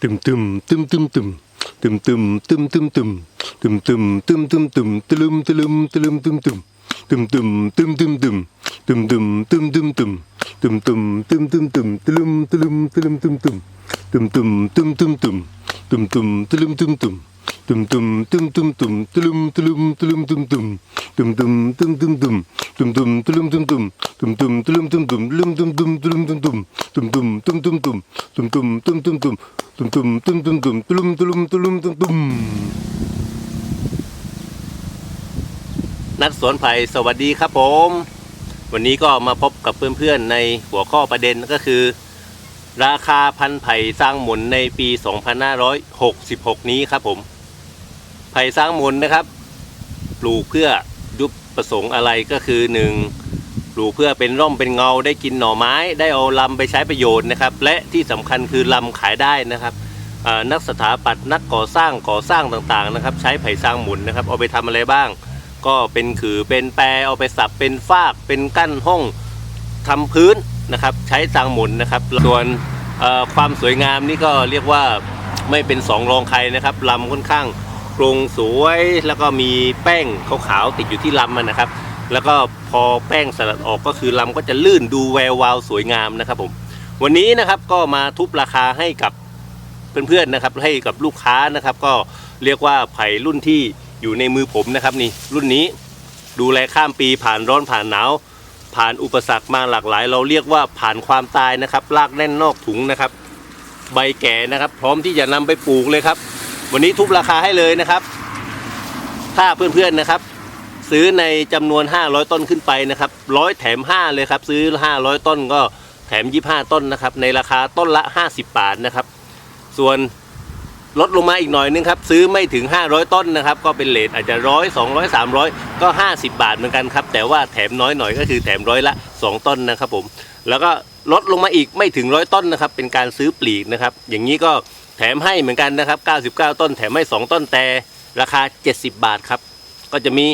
ตึมตึมตึมตึมตึมตึมตึมตึมตึมตึมตึมตึมตึมตึมตึมตะลึมตะลึมตะลึมตึมตึมตึมตึมตึม ตึมตึมตึมตึมตึมตึมตึมตึมตึมตึมตึมตึมตะลึมตะลึมตะลึมตึมตึมตึมตึมตึมตึมตึมตึมตึมตะลึมตึมตึมตึมตึมตึมตึมตึมตะลึมตะลึมตะลึมตึมตึมตึมตึมตึมตึมตึมตึมตึมตะลึมตึมตึมตึมตึมตะลึมตึมตึมลึมตึมตึมตะลึมตึมตึมตึมตึมตึมตึมตึมตึมตึมตึมตึมตึมตุ่มตุ่มตุ่มตุมตุมตุลุมตุลุมตุลุมตุ่มตุ่มนักสวนไผ่สวัสดีครับผม วันนี้ก็มาพบกับเพื่อนๆในหัวข้อประเด็นก็คือ ราคาพันไผ่สร้างหมุนในปี 2566 นี้ครับผม ไผ่สร้างมนนะครับ ปลูกเพื่อยุบประสงค์อะไรก็คือ 1. ปลูกเพื่อเป็นร่มเป็นเงาได้กินหน่อไม้ ได้เอาลำไปใช้ประโยชน์นะครับ และที่สำคัญคือลำขายได้นะครับนักสถาปัตย์นักก่อสร้างก่อสร้างต่างๆนะครับ ใช้ไผ่สร้างหมุนนะครับ เอาไปทำอะไรบ้าง ก็เป็นขือเป็นแปรเอาไปสับเป็นฟาก เป็นกั้นห้องทำพื้นนะครับ ใช้สร้างหมุนนะครับ ส่วนความสวยงามนี่ก็เรียกว่าไม่เป็นสองรองใครนะครับลำค่อนข้าง โครงสวยแล้วก็มีแป้งขาวๆติดอยู่ที่ลำมันนะครับ แล้วก็พอแป้งสลัดออกก็คือลำก็จะลื่นดูแวววาวสวยงามนะครับผมวันนี้นะครับก็มาทุบราคาให้กับเพื่อนๆนะครับให้กับลูกค้านะครับ ก็เรียกว่าไผ่รุ่นที่อยู่ในมือผมนะครับนี่รุ่นนี้ดูแลข้ามปีผ่านร้อนผ่านหนาว ผ่านอุปสรรคมาหลากหลาย เราเรียกว่าผ่านความตายนะครับรากแน่นนอกถุงนะครับ ใบแก่นะครับ พร้อมที่จะนำไปปลูกเลยครับ วันนี้ทุบราคาให้เลยนะครับ ถ้าเพื่อนๆนะครับ ซื้อในจำนวน 500 ต้นขึ้นไปนะครับร้อยแถม 5 เลยครับ ซื้อ 500 ต้นก็แถม 25 ต้นนะครับ ในราคาต้นละ 50 บาทนะครับ ส่วนลดลงมาอีกหน่อยนึงครับ ซื้อไม่ถึง 500 ต้นนะครับ ก็เป็นเลทอาจจะร้อย200 300ก็ 50 บาทเหมือนกันครับ แต่ว่าแถมน้อยหน่อยก็คือแถมร้อยละ 2 ต้นนะครับผม แล้วก็ลดลงมาอีกไม่ถึงร้อยต้นนะครับ เป็นการซื้อปลีกนะครับ อย่างนี้ก็ แถมให้เหมือนกันนะครับ 99 ต้นแถมให้ 2 ต้นแต่ราคา 70 บาทครับ ก็จะมี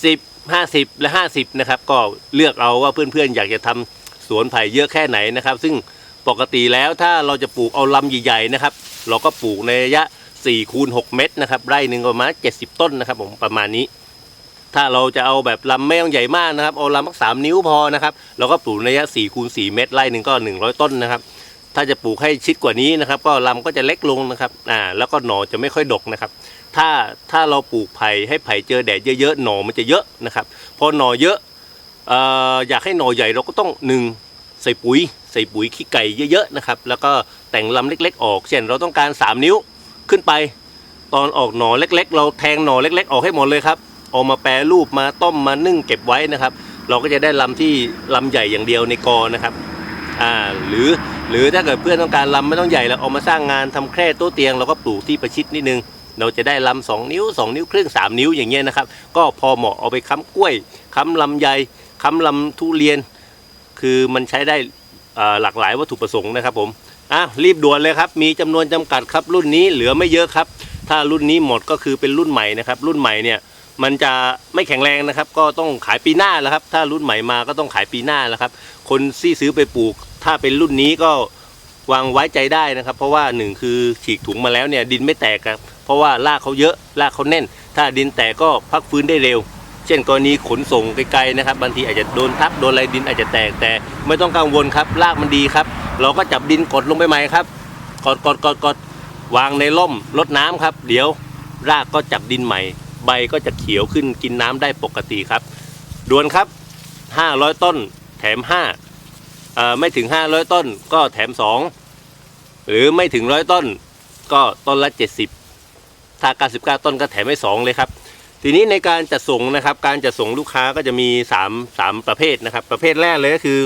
70 50 และ 50 นะครับ ก็เลือกเอาว่าเพื่อนๆ อยากจะทำสวนไผ่เยอะแค่ไหนนะครับ ซึ่งปกติแล้วถ้าเราจะปลูกเอาลำใหญ่ๆนะครับ เราก็ปลูกในระยะ4คูณ6เมตรนะครับไร่หนึ่งประมาณ 70 ต้นนะครับผมประมาณนี้ ถ้าเราจะเอาแบบลำไม่ต้องใหญ่มากนะครับเอาลำสักสามนิ้วพอนะครับเราก็ปลูกในระยะ4คูณ4เมตรไร่หนึ่งก็ 100 ต้นนะครับ ถ้าจะปลูกให้ชิดกว่านี้นะครับ ก็ลำก็จะเล็กลงนะครับอ่าแล้วก็หน่อจะไม่ค่อยดกนะครับ ถ้าถ้าเราปลูกไผ่ให้ไผ่เจอแดดเยอะๆหน่อมันจะเยอะนะครับพอหน่อเยอะเอ่ออยากให้หน่อใหญ่เราก็ต้องหนึ่งใส่ปุ๋ย ใส่ปุ๋ยขี้ไก่เยอะๆนะครับ แล้วก็แต่งลำเล็ก ๆ ออก เช่นเราต้องการ 3 นิ้วขึ้นไป ตอนออกหน่อเล็ก ๆ เราแทงหน่อเล็ก ๆ ออกให้หมดเลยครับเอามาแปรรูปมาต้มมานึ่งเก็บไว้นะครับ เราก็จะได้ลำที่ลำใหญ่อย่างเดียวในกอนะครับอ่าหรือ หรือถ้าเกิดเพื่อนต้องการลำไม่ต้องใหญ่แล้วเอามาสร้างงานทำแคร่โต๊ะเตียงเราก็ปลูกที่ประชิดนิดนึง เราจะได้ลำสองนิ้วสองนิ้วครึ่งสามนิ้วอย่างเงี้ยนะครับ ก็พอเหมาะเอาไปค้ำกล้วยค้ำลำไยค้ำลำทุเรียน คือมันใช้ได้หลากหลายวัตถุประสงค์นะครับผมอะรีบด่วนเลยครับ มีจำนวนจำกัดครับรุ่นนี้เหลือไม่เยอะครับ ถ้ารุ่นนี้หมดก็คือเป็นรุ่นใหม่นะครับ รุ่นใหม่เนี่ยมันจะไม่แข็งแรงนะครับ ก็ต้องขายปีหน้าแล้วครับ ถ้ารุ่นใหม่มาก็ต้องขายปีหน้าแล้วครับ คนที่ซื้อไปปลูก ถ้าเป็นรุ่นนี้ก็วางไว้ใจได้นะครับ เพราะว่าหนึ่งคือฉีกถุงมาแล้วเนี่ยดินไม่แตกครับเพราะว่ารากเขาเยอะรากเขาแน่น ถ้าดินแตกก็พักฟื้นได้เร็ว เช่นกรณีขนส่งไกลๆนะครับบางทีอาจจะโดนทับโดนอะไรดินอาจจะแตกแต่ไม่ต้องกังวลครับรากมันดีครับ เราก็จับดินกดลงไปใหม่ครับกดกดกดกดวางในร่มรดน้ำครับ เดี๋ยวรากก็จับดินใหม่ ใบก็จะเขียวขึ้นกินน้ำได้ปกติครับด่วนครับ 500 ต้นแถม 5 ไม่ถึง 500 ต้นก็แถม 2 หรือไม่ถึงร้อยต้นก็ต้นละ 70 ถ้า 99 ต้นก็แถมให้ 2 เลยครับ ทีนี้ในการจัดส่งนะครับ การจัดส่งลูกค้าก็จะมี 3 3 ประเภทนะครับ ประเภทแรกเลยก็คือ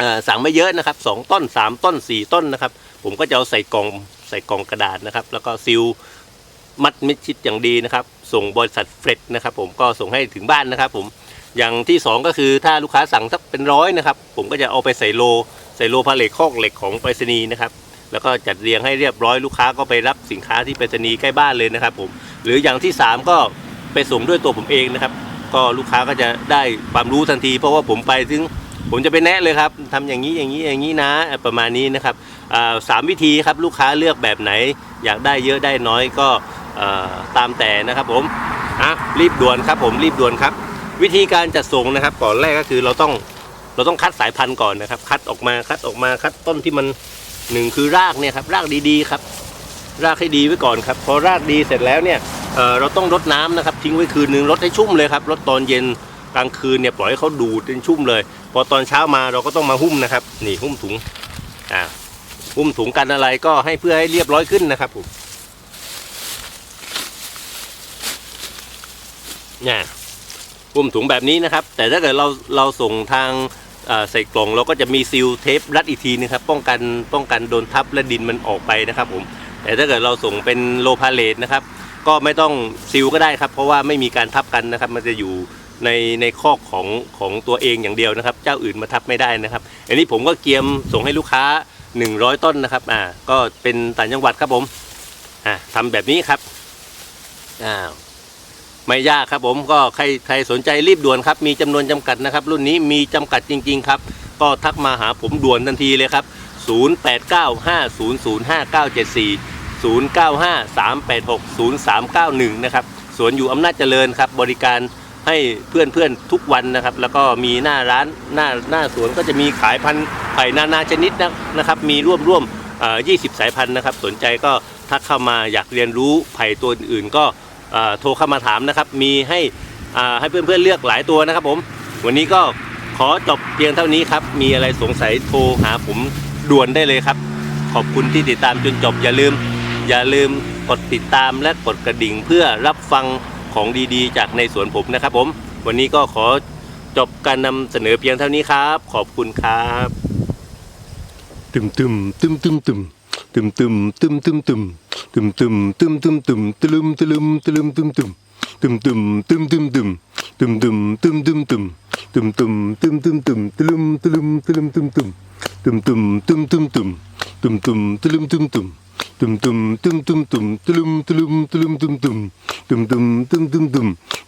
อสั่งไม่เยอะนะครับ 2 ต้น 3 ต้น 4 ต้นนะครับ ผมก็จะเอาใส่กล่องใส่กล่องกระดาษนะครับ แล้วก็ซิลมัดมิดชิดอย่างดีนะครับ ส่งบริษัทเฟรดนะครับ ผมก็ส่งให้ถึงบ้านนะครับ ผม อย่างที่ 2 ก็คือถ้าลูกค้าสั่งสักเป็นร้อยนะครับ ผมก็จะเอาไปใส่โล ใส่โลพาเลทคอกเหล็กของไปรษณีย์นะครับ แล้วก็จัดเรียงให้เรียบร้อยลูกค้าก็ไปรับสินค้าที่ไปรษณีย์ใกล้บ้านเลยนะครับผมหรืออย่างที่ 3 ก็ไปส่งด้วยตัวผมเองนะครับ ก็ลูกค้าก็จะได้ความรู้ทันที เพราะว่าผมไปถึงผมจะไปแนะเลยครับทำอย่างนี้อย่างนี้อย่างนี้นะประมาณนี้นะครับสามวิธีครับลูกค้าเลือกแบบไหน อยากได้เยอะได้น้อยก็ตามแต่นะครับผมอะรีบด่วนครับผมรีบด่วนครับ วิธีการจัดส่งนะครับก่อนแรกก็คือเราต้องเราต้องคัดสายพันธุ์ก่อนนะครับ คัดออกมาคัดออกมาคัดต้นที่มันหนึ่งคือรากเนี่ยครับรากดีๆครับรากให้ดีไว้ก่อนครับพอรากดีเสร็จแล้วเนี่ยเเราต้องรดน้ำนะครับ ทิ้งไว้คืนนึงรดให้ชุ่มเลยครับรดตอนเย็นกลางคืนเนี่ยปล่อยให้เขาดูดจนชุ่มเลย พอตอนเช้ามาเราก็ต้องมาหุ้มนะครับ นี่หุ้มถุงอ่าหุ้มถุงกันอะไรก็ให้เพื่อให้เรียบร้อยขึ้นนะครับผมเนี่ย หุ้มถุงแบบนี้นะครับ แต่ถ้าเกิดเราเราส่งทางใส่กล่องเราก็จะมีซีลเทปรัดอีกทีนึงครับป้องกันป้องกันโดนทับและดินมันออกไปนะครับผมแต่ถ้าเกิดเราส่งเป็นโลพาเลตนะครับ ก็ไม่ต้องซิลก็ได้ครับ เพราะว่าไม่มีการทับกันนะครับ มันจะอยู่ในในคอกของของตัวเองอย่างเดียวนะครับ เจ้าอื่นมาทับไม่ได้นะครับ อันนี้ผมก็เกียมส่งให้ลูกค้า 100 ต้นนะครับอ่าก็เป็นต่างจังหวัดครับผมอ่าทำแบบนี้ครับอ้าว ไม่ยากครับผมก็ใครใครสนใจรีบด่วนครับ มีจำนวนจำกัดนะครับ รุ่นนี้มีจำกัดจริง ๆ ครับ ก็ทักมาหาผมด่วนทันทีเลยครับ 0895005974 0953860391 นะครับสวนอยู่อำนาจเจริญครับ บริการให้เพื่อนๆทุกวันนะครับ แล้วก็มีหน้าร้านหน้าหน้าสวนก็จะมีขายพันธุ์ไผ่นานาชนิดนะนะครับ มีร่วมร่วมเอ่อ20 สายพันธุ์นะครับ สนใจก็ทักเข้ามาอยากเรียนรู้ไผ่ตัวอื่นก็ โทรเข้ามาถามนะครับ มีให้ให้เพื่อนๆเลือกหลายตัวนะครับผม วันนี้ก็ขอจบเพียงเท่านี้ครับ มีอะไรสงสัยโทรหาผมด่วนได้เลยครับ ขอบคุณที่ติดตามจนจบอย่าลืม อย่าลืมกดติดตามและกดกระดิ่งเพื่อรับฟังของดีๆ จากในสวนผมนะครับผม วันนี้ก็ขอจบการนำเสนอเพียงเท่านี้ครับ ขอบคุณครับ ตึมตึมตึมตึมตึม ตึมตึมตึมตึมตึมตึมตึมตึมตึมตึมตะลึมตะลึมตะลึมตึมตึมตึมตึมตึมตึมตึมตึมตึมตึมตึมตึมตึมตึ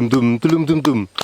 มตึมตึมตึมต